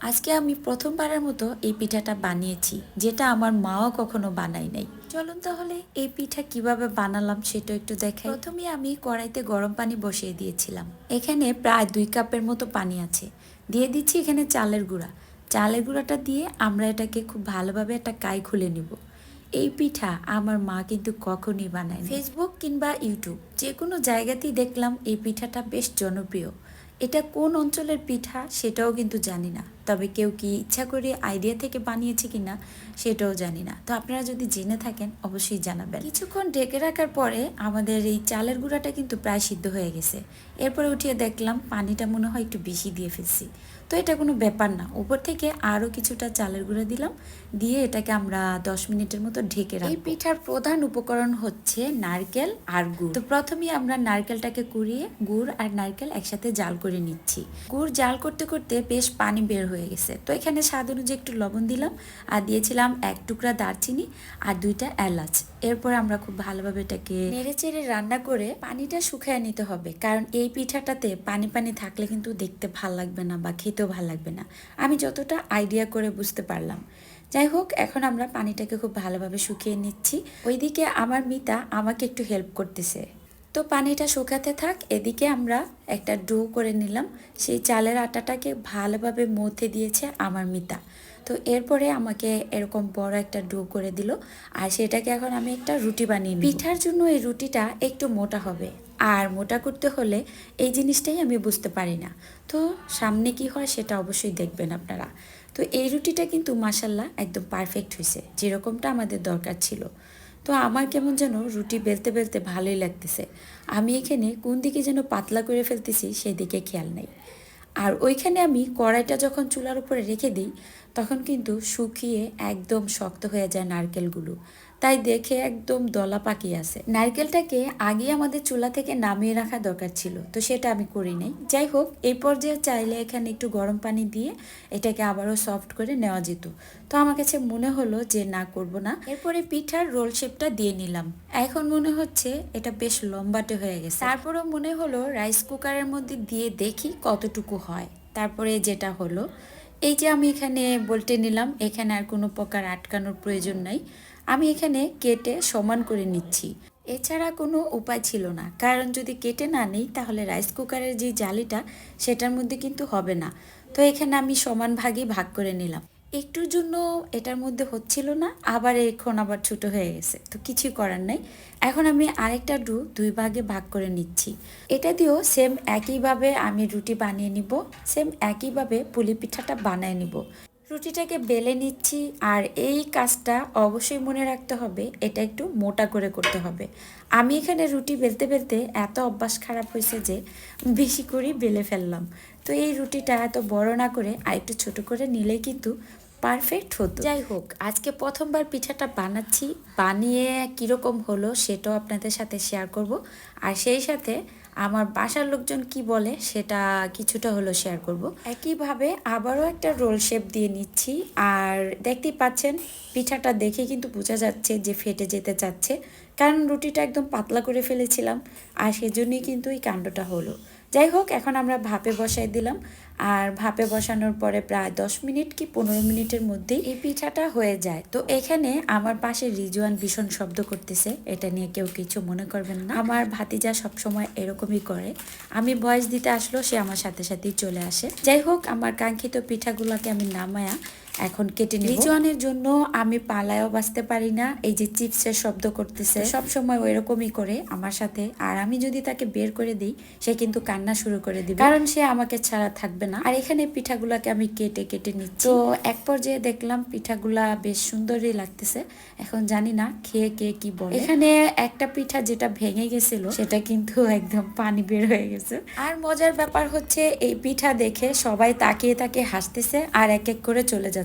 আজকে আমি প্রথমবারের মতো এই পিঠাটা বানিয়েছি, যেটা আমার মাও কখনো বানাই নাই। চলুন তাহলে এই পিঠা কীভাবে বানালাম সেটা একটু দেখাই। প্রথমে আমি কড়াইতে গরম পানি বসিয়ে দিয়েছিলাম। এখানে প্রায় দুই কাপের মতো পানি আছে। দিয়ে দিচ্ছি এখানে চালের গুঁড়া। চালের গুঁড়াটা দিয়ে আমরা এটাকে খুব ভালোভাবে একটা কাই খুলে নিব। এই পিঠা আমার মা কিন্তু কখনই বানায় ফেসবুক কিংবা ইউটিউব যে কোনো জায়গাতেই দেখলাম এই পিঠাটা বেশ জনপ্রিয়। এটা কোন অঞ্চলের পিঠা সেটাও কিন্তু জানি না। তবে কেউ কি ইচ্ছা করে আইডিয়া থেকে বানিয়েছে কিনা সেটাও জানি না। তো আপনারা যদি জেনে থাকেন, অবশ্যই জানাবেন। কিছুক্ষণ ঢেকে রাখার পরে আমাদের এই চালের গুঁড়াটা কিন্তু প্রায় সিদ্ধ হয়ে গেছে। এরপরে উঠিয়ে দেখলাম পানিটা মনে হয় একটু বেশি দিয়ে ফেলছি। তো এটা কোনো ব্যাপার না। উপর থেকে আরও কিছুটা চালের গুঁড়া দিলাম দিয়ে এটাকে আমরা দশ মিনিটের মতো ঢেকে রাখব। এই পিঠার প্রধান উপকরণ হচ্ছে নারকেল আর গুড়। তো প্রথমেই আমরা নারকেলটাকে কুড়িয়ে গুড় আর নারকেল একসাথে জাল করে নিচ্ছি। গুড় জাল করতে করতে বেশ পানি বের হয়ে গেছে। তো এখানে স্বাদ অনুযায়ী একটু লবণ দিলাম আর দিয়েছিলাম এক টুকরা দারচিনি আর দুইটা এলাচ। এরপর আমরা খুব ভালোভাবে এটাকে নেড়ে চেড়ে রান্না করে পানিটা শুকিয়ে নিতে হবে কারণ এই পিঠাটাতে পানি পানি থাকলে কিন্তু দেখতে ভালো লাগবে না বা খেতেও ভালো লাগবে না। আমি যতটা আইডিয়া করে বুঝতে পারলাম। যাই হোক, এখন আমরা পানিটাকে খুব ভালোভাবে শুকিয়ে নিচ্ছি। ওইদিকে আমার মিতা আমাকে একটু হেল্প করতেছে। তো পানিটা শুকাতে থাক, এদিকে আমরা একটা ডো করে নিলাম। সেই চালের আটাটাকে ভালোভাবে মথে দিয়েছে আমার মিতা। তো এরপরে আমাকে এরকম বড় একটা ডো করে দিল। আর সেটাকে এখন আমি একটা রুটি বানিয়ে পিঠার জন্য এই রুটিটা একটু মোটা হবে। আর মোটা করতে হলে এই জিনিসটাই আমি বুঝতে পারি না। তো সামনে কি হয় সেটা অবশ্যই দেখবেন আপনারা। তো এই রুটিটা কিন্তু মাসাল্লাহ একদম পারফেক্ট হয়েছে, যেরকমটা আমাদের দরকার ছিল। তো আমার কেমন যেন রুটি বেলতে বেলতে ভালোই লাগতেছে। আমি এখানে কোন দিকে যেন পাতলা করে ফেলতেছি সেদিকে খেয়াল নেই। আর ওইখানে আমি কড়াইটা যখন চুলার উপরে রেখে দিই তখন কিন্তু শুকিয়ে একদম শক্ত হয়ে যায় নারকেলগুলো। তাই দেখে একদম দলা পাকিয়ে আছে। নারকেলটাকে আগে আমাদের চুলা থেকে নামিয়ে রাখা দরকার ছিল, তো সেটা আমি করি নাই। যাই হোক, এই পর্যায়ে চাইলে এখানে একটু গরম পানি দিয়ে এটাকে আবারও সফট করে নেওয়া যেত। তো আমার কাছে মনে হলো যে, না, করব না। এরপরে পিঠার রোল শেপটা দিয়ে নিলাম। এখন মনে হচ্ছে এটা বেশ লম্বাটে হয়ে গেছে। তারপরেও মনে হলো রাইস কুকারের মধ্যে দিয়ে দেখি কতটুকু হয়। তারপরে যেটা হলো এই যে আমি এখানে বলতে নিলাম, এখানে আর কোনো প্রকার আটকানোর প্রয়োজন নাই। আমি এখানে কেটে সমান করে নিচ্ছি। এছাড়া কোনো উপায় ছিল না। কারণ যদি কেটে না নেই, তাহলে রাইস কুকারের যে জালিটা, সেটার মধ্যে কিন্তু হবে না। তো এখানে আমি সমান ভাগে ভাগ করে নিলাম। একটুর জন্য এটার মধ্যে হচ্ছিল না, আবার এখন আবার ছোট হয়ে গেছে, তো কিছুই করার নাই। এখন আমি আরেকটা ডু দুই ভাগে ভাগ করে নিচ্ছি। এটা দিয়েও সেম একইভাবে আমি রুটি বানিয়ে নিব সেম একইভাবে পুলি পিঠাটা বানিয়ে নিব। রুটিটাকে বেলে নিচ্ছি আর এই কাজটা অবশ্যই মনে রাখতে হবে, এটা একটু মোটা করে করতে হবে। আমি এখানে রুটি বেলতে বেলতে এত অভ্যাস খারাপ হয়েছে যে বেশি করেই বেলে ফেললাম। তো এই রুটিটা এত বড় না করে আর একটু ছোটো করে নিলেই কিন্তু পারফেক্ট হতো। যাই হোক, আজকে প্রথমবার পিঠাটা বানাচ্ছি, বানিয়ে কীরকম হলো সেটাও আপনাদের সাথে শেয়ার করব। আর সেই সাথে আমার বাসার লোকজন কি বলে সেটা কিছুটা হলো শেয়ার করব। একইভাবে আবারও একটা রোল শেপ দিয়ে নিচ্ছি। আর দেখতেই পাচ্ছেন, পিঠাটা দেখে কিন্তু বোঝা যাচ্ছে যে ফেটে যেতে চাচ্ছে। কারণ রুটিটা একদম পাতলা করে ফেলেছিলাম, আর সেজন্যই কিন্তু এই কাণ্ডটা হলো। যাই হোক, এখন আমরা ভাপে বসাই দিলাম। আর ভাপে বসানোর পরে প্রায় দশ মিনিট কি পনেরো মিনিটের মধ্যেই এই পিঠাটা হয়ে যায়। তো এখানে আমার পাশে রিজওয়ান ভীষণ শব্দ করতেছে। এটা নিয়ে কেউ কিছু মনে করবেন না। আমার ভাতিজা সবসময় এরকমই করে। আমি বয়স দিতে আসলো সে আমার সাথে সাথেই চলে আসে। যাই হোক, আমার কাঙ্ক্ষিত পিঠাগুলোকে আমি নামায়া এখন কেটে নিই রিজওয়ানের জন্য আমি পালায়ও বাঁচতে পারি না এই যে চিপসের শব্দ করতেছে। সব সময় ওই রকমই করে আমার সাথে। আর আমি যদি তাকে বের করে দিই সে কিন্তু কান্না শুরু করে দিবে। কারণ সে আমাকে ছাড়া থাকবে না। আর এখানে পিঠাগুলাকে আমি কেটে কেটে নিচ্ছি। তো এক পর্যায়ে দেখলাম পিঠাগুলা বেশ সুন্দরই লাগতেছে। এখন জানি না খেয়ে কে কি বলে। এখানে একটা পিঠা যেটা ভেঙে গেছিল সেটা কিন্তু একদম পানি বের হয়ে গেছে। আর মজার ব্যাপার হচ্ছে এই পিঠা দেখে সবাই তাকিয়ে তাকিয়ে হাসতেছে আর এক এক করে চলে যাচ্ছে।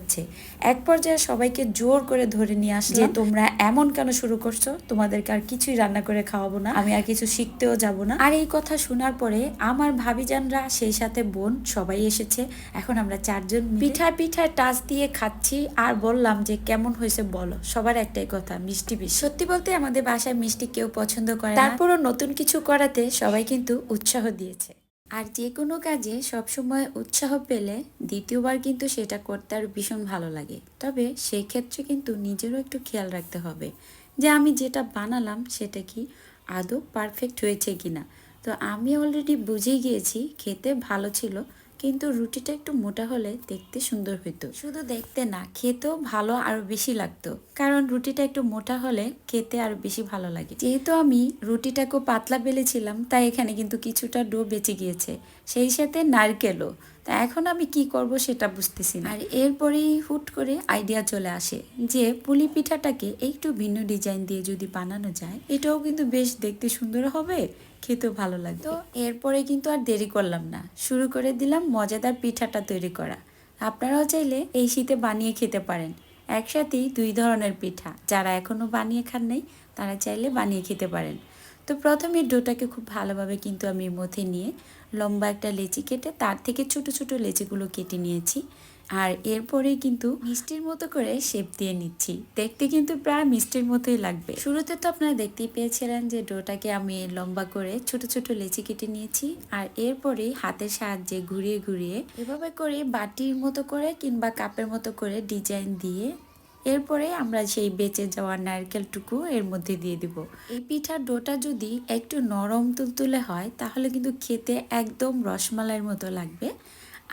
এক পর্যায়ে সবাইকে জোর করে ধরে নিয়ে আসলে যে তোমরা এমন কেন শুরু করছ? তোমাদেরকে আর কিছুই রান্না করে খাওয়াবো না। আমি আর কিছু শিখতেও যাব না। আর এই কথা শোনার পরে আমার ভাবিজানরা সেই সাথে বোন সবাই এসেছে। এখন আমরা চারজন পিঠা পিঠায় পিঠায় টাচ দিয়ে খাচ্ছি। আর বললাম যে কেমন হয়েছে বলো? সবার একটাই কথা মিষ্টি বেশি। সত্যি বলতে আমাদের বাসায় মিষ্টি কেউ পছন্দ করে। তারপরও নতুন কিছু করাতে সবাই কিন্তু উৎসাহ দিয়েছে। আর যে কোনো কাজে সবসময় উৎসাহ পেলে দ্বিতীয়বার কিন্তু সেটা করতে আর ভীষণ ভালো লাগে। তবে সেই ক্ষেত্রে কিন্তু নিজেরও একটু খেয়াল রাখতে হবে যে আমি যেটা বানালাম সেটা কি আদৌ পারফেক্ট হয়েছে কিনা। তো আমি অলরেডি বুঝে গিয়েছি, খেতে ভালো ছিল কিন্তু রুটিটা একটু মোটা হলে দেখতে সুন্দর হইতো। শুধু দেখতে না, খেতেও ভালো আরও বেশি লাগতো। কারণ রুটিটা একটু মোটা হলে খেতে আরও বেশি ভালো লাগে। যেহেতু আমি রুটিটাকে পাতলা বেলেছিলাম, তাই এখানে কিন্তু কিছুটা ডো বেঁচে গিয়েছে। সেই সাথে নারকেলও। তা এখন আমি কি করব সেটা বুঝতেছি না। আর এরপরেই হুট করে আইডিয়া চলে আসে যে পুলি পিঠাটাকে একটু ভিন্ন ডিজাইন দিয়ে যদি বানানো যায়, এটাও কিন্তু বেশ দেখতে সুন্দর হবে। খেতেও ভালো লাগে তো এরপরে কিন্তু আর দেরি করলাম না। শুরু করে দিলাম মজাদার পিঠাটা তৈরি করা। আপনারাও চাইলে এই শীতে বানিয়ে খেতে পারেন। একসাথেই দুই ধরনের পিঠা। যারা এখনও বানিয়ে খান নাই, তারা চাইলে বানিয়ে খেতে পারেন। তো প্রথমে ডোটাকে খুব ভালোভাবে কিন্তু আমি মধ্যে নিয়ে লম্বা একটা লেচি কেটে তার থেকে ছোট ছোট লেচিগুলো কেটে নিয়েছি। আর এরপরে কিন্তু মিষ্টির মতো করে শেপ দিয়ে নিচ্ছি। দেখতে কিন্তু প্রায় মিষ্টির মতোই লাগবে। শুরুতে তো আপনারা দেখতেই পেয়েছিলেন যে ডোটাকে আমি লম্বা করে ছোট ছোট লেচি কেটে নিয়েছি আর এরপরে হাতের সাহায্যে ঘুরিয়ে ঘুরিয়ে এভাবে করে বাটির মতো করে কিংবা কাপের মতো করে ডিজাইন দিয়ে এরপরে আমরা সেই বেঁচে যাওয়া নারকেলটুকু এর মধ্যে দিয়ে দিব। এই পিঠার ডোটা যদি একটু নরম তুলতুলে হয়, তাহলে কিন্তু খেতে একদম রসমালাইয়ের মতো লাগবে।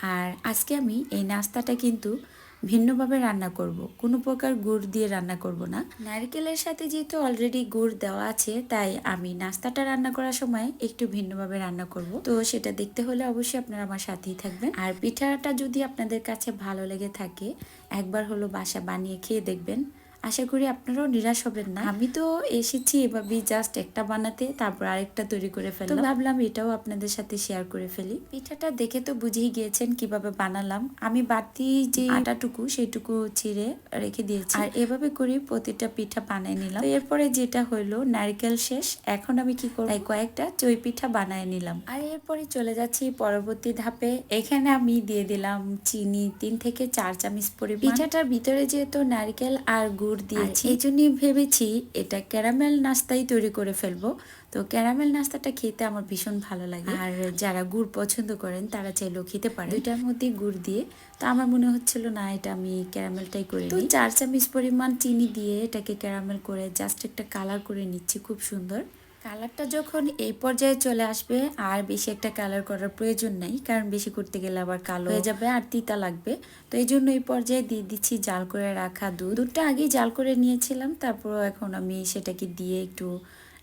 আর আজকে আমি এই নাস্তাটা কিন্তু ভিন্নভাবে রান্না করব। কোনো প্রকার গুড় দিয়ে রান্না করব না। নারকেলের সাথে যেহেতু অলরেডি গুড় দেওয়া আছে, তাই আমি নাস্তাটা রান্না করার সময় একটু ভিন্নভাবে রান্না করব। তো সেটা দেখতে হলে অবশ্যই আপনারা আমার সাথেই থাকবেন। আর পিঠাটা যদি আপনাদের কাছে ভালো লেগে থাকে, একবার হলো বাসা বানিয়ে খেয়ে দেখবেন। আশা করি আপনারাও নিরাশ হবেন না। আমি তো এসেছি এভাবেই জাস্ট একটা বানাতে তারপর আরেকটা তৈরি করে ফেললাম। তো ভাবলাম এটাও আপনাদের সাথে শেয়ার করে ফেলি। পিঠাটা দেখে তো বুঝেই গিয়েছেন কীভাবে বানালাম। আমি বাড়তি যে আটাটুকু সেইটুকু ছিঁড়ে রেখে দিয়েছি। আর এভাবে করে প্রতিটা পিঠা বানিয়ে নিলাম। এরপরে যেটা হইল নারকেল শেষ। এখন আমি কি করব? এই কয়েকটা চই পিঠা বানিয়ে নিলাম। আর এরপরে চলে যাচ্ছি পরবর্তী ধাপে। এখানে আমি দিয়ে দিলাম চিনি তিন থেকে চার চামচ পরিমাণ। পিঠাটার ভিতরে যেহেতু নারকেল আর গুড় দিয়েছি। এই জন্যই ভেবেছি এটা ক্যারামেল নাস্তাই তৈরি করে ফেলব। তো ক্যারামেল নাস্তাটা খেতে আমার ভীষণ ভালো লাগে। আর যারা গুড় পছন্দ করেন তারা চাইলেও খেতে পারে দুইটার মধ্যে গুড় দিয়ে। তো আমার মনে হচ্ছিল না এটা আমি ক্যারামেলটাই করে তো চার চামচ পরিমাণ চিনি দিয়ে এটাকে ক্যারামেল করে জাস্ট একটা কালার করে নিচ্ছি খুব সুন্দর। কালারটা যখন এই পর্যায়ে চলে আসবে, আর বেশি একটা কালার করার প্রয়োজন নাই, কারণ বেশি করতে গেলে আবার কালো হয়ে যাবে আর তিতা লাগবে। তো এই জন্য এই পর্যায়ে দিয়ে দিচ্ছি জাল করে রাখা দুধ। দুধটা আগেই জাল করে নিয়েছিলাম তারপরও এখন আমি সেটাকে দিয়ে একটু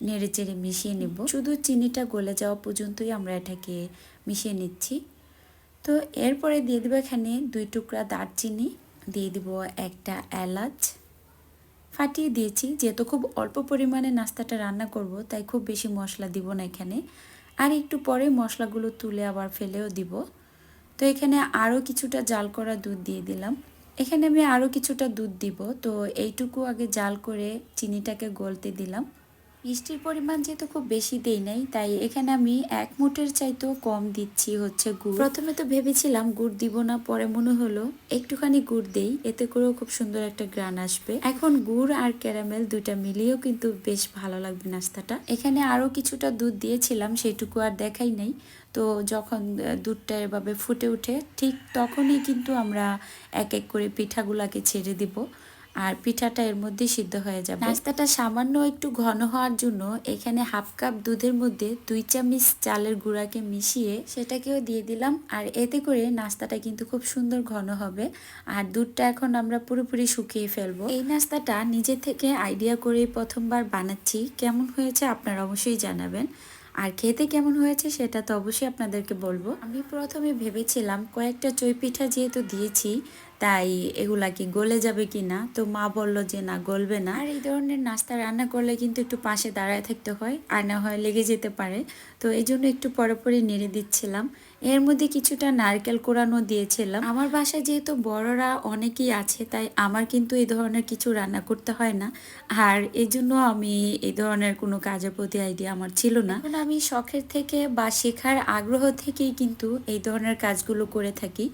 নেড়ে চেড়ে মিশিয়ে নেব। শুধু চিনিটা গলে যাওয়া পর্যন্তই আমরা এটাকে মিশিয়ে নিচ্ছি। তো এরপরে দিয়ে দেবো এখানে দুই টুকরা দারচিনি, দিয়ে দিব একটা এলাচ। ফাটিয়ে দিয়েছি। যেহেতু খুব অল্প পরিমাণে নাস্তাটা রান্না করব, তাই খুব বেশি মশলা দিব না এখানে। আর একটু পরে মশলাগুলো তুলে আবার ফেলেও দিব। তো এখানে আরও কিছুটা জাল করা দুধ দিয়ে দিলাম। এখানে আমি আরও কিছুটা দুধ দিব। তো এইটুকু আগে জাল করে চিনিটাকে গলতে দিলাম। মিষ্টির পরিমাণ যেহেতু খুব বেশি দেই নাই, তাই এখানে আমি এক মুঠের চাইতেও কম দিচ্ছি হচ্ছে গুড়। প্রথমে তো ভেবেছিলাম গুড় দিব না, পরে মনে হলো একটুখানি গুড় দেই, এতে করেও খুব সুন্দর একটা গ্রান আসবে। এখন গুড় আর ক্যারামেল দুইটা মিলিয়েও কিন্তু বেশ ভালো লাগবে নাস্তাটা। এখানে আরও কিছুটা দুধ দিয়েছিলাম, সেটুকু আর দেখাই নাই। তো যখন দুধটা এভাবে ফুটে উঠে ঠিক তখনই কিন্তু আমরা এক এক করে পিঠাগুলাকে ছেড়ে দিব। আর পিঠাটা এর মধ্যে সিদ্ধ হয়ে যাবে। নাস্তাটা সামান্য একটু ঘন হওয়ার জন্য এখানে হাফ কাপ দুধের মধ্যে দুই চামচ চালের গুঁড়াকে মিশিয়ে সেটাকেও দিয়ে দিলাম। আর এতে করে নাস্তাটা কিন্তু খুব সুন্দর ঘন হবে। আর দুধটা এখন আমরা পুরোপুরি শুকিয়ে ফেলব। এই নাস্তাটা নিজে থেকে আইডিয়া করে প্রথমবার বানাচ্ছি। কেমন হয়েছে আপনারা অবশ্যই জানাবেন। আর খেতে কেমন হয়েছে সেটা তো অবশ্যই আপনাদেরকে বলব। আমি প্রথমে ভেবেছিলাম কয়েকটা চই পিঠা যেহেতু দিয়েছি তাই এগুলা কি গলে যাবে কি না তো মা বলল যে, না, গলবে না। আর এই ধরনের নাস্তা রান্না করলে কিন্তু একটু পাশে দাঁড়ায় থাকতে হয়, আর না হয় লেগে যেতে পারে। তো এই জন্য একটু পরে পরে নেড়ে দিচ্ছিলাম। এর মধ্যে কিছুটা নারকেল কোরানো দিয়েছিলাম। আমার বাসায় যেহেতু বড়রা অনেকেই আছে তাই আমার কিন্তু এই ধরনের কিছু রান্না করতে হয় না। আর এই জন্য আমি এই ধরনের কোনো কাজের প্রতি আইডিয়া আমার ছিল না। এখন আমি শখের থেকে বা শেখার আগ্রহ থেকেই কিন্তু এই ধরনের কাজগুলো করে থাকি।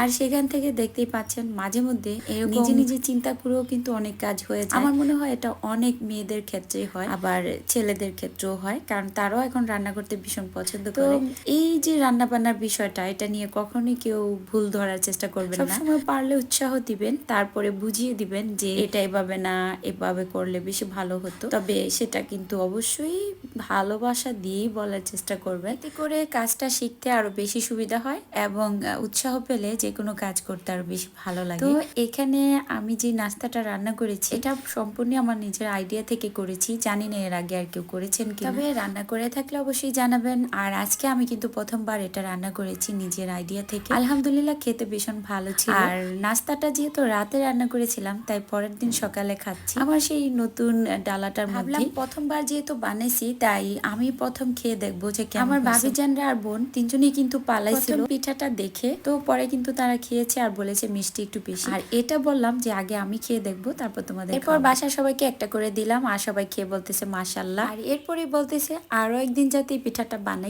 আর সেখান থেকে দেখতেই পাচ্ছেন মাঝে মধ্যে নিজে নিজে চিন্তা করেও কিন্তু অনেক কাজ হয়ে যায়। আমার মনে হয় এটা অনেক মেয়েদের ক্ষেত্রেই হয় আবার ছেলেদের ক্ষেত্রেও হয় কারণ তারাও এখন রান্না করতে ভীষণ পছন্দ করে। এই যে রান্না বান্নার বিষয়টা এটা নিয়ে কখনোই কেউ ভুল ধরার চেষ্টা করবেন না। সবসময় পারলে উৎসাহ দিবেন তারপরে বুঝিয়ে দিবেন যে এটা এভাবে না এভাবে করলে বেশি ভালো হতো। তবে সেটা কিন্তু অবশ্যই ভালোবাসা দিয়েই বলার চেষ্টা করবেন। এতে করে কাজটা শিখতে আরও বেশি সুবিধা হয় এবং উৎসাহ পেলে যে কোনো কাজ করতে আরও বেশি ভালো লাগে। তো এখানে আমি যে নাস্তাটা রান্না করেছি এটা সম্পূর্ণ আমার নিজের আইডিয়া থেকে করেছি। জানি না এর আগে আর কেউ করেছেন কি তবে রান্না করে থাকলে অবশ্যই জানাবেন। আর আজকে আমি কিন্তু প্রথমবার এটা রান্না করেছি নিজের আইডিয়া থেকে। আলহামদুলিল্লাহ খেতে ভীষণ ভালো ছিল। আর নাস্তাটা যেহেতু রাতে রান্না করেছিলাম তাই পরের দিন সকালে খাচ্ছি। আমার সেই নতুন ডালাটার মধ্যে। প্রথমবার যেহেতু বানাইছি তাই আমি প্রথম খেয়ে দেখব যে আমার ভাবি জানরা আর বোন তিনজনই কিন্তু পালাইছিল। পিঠাটা দেখে তো পরে কিন্তু তারা খেয়েছে আর বলেছে মিষ্টি একটু বেশি। আর এটা বললাম যে আগে আমি খেয়ে দেখব তারপর তোমাদের এরপর বাসার সবাইকে একটা করে দিলাম আর সবাই খেয়ে বলতেছে মাশাল্লাহ আর এরপরে বলতেছে আরও একদিন যাতে পিঠাটা বানাই।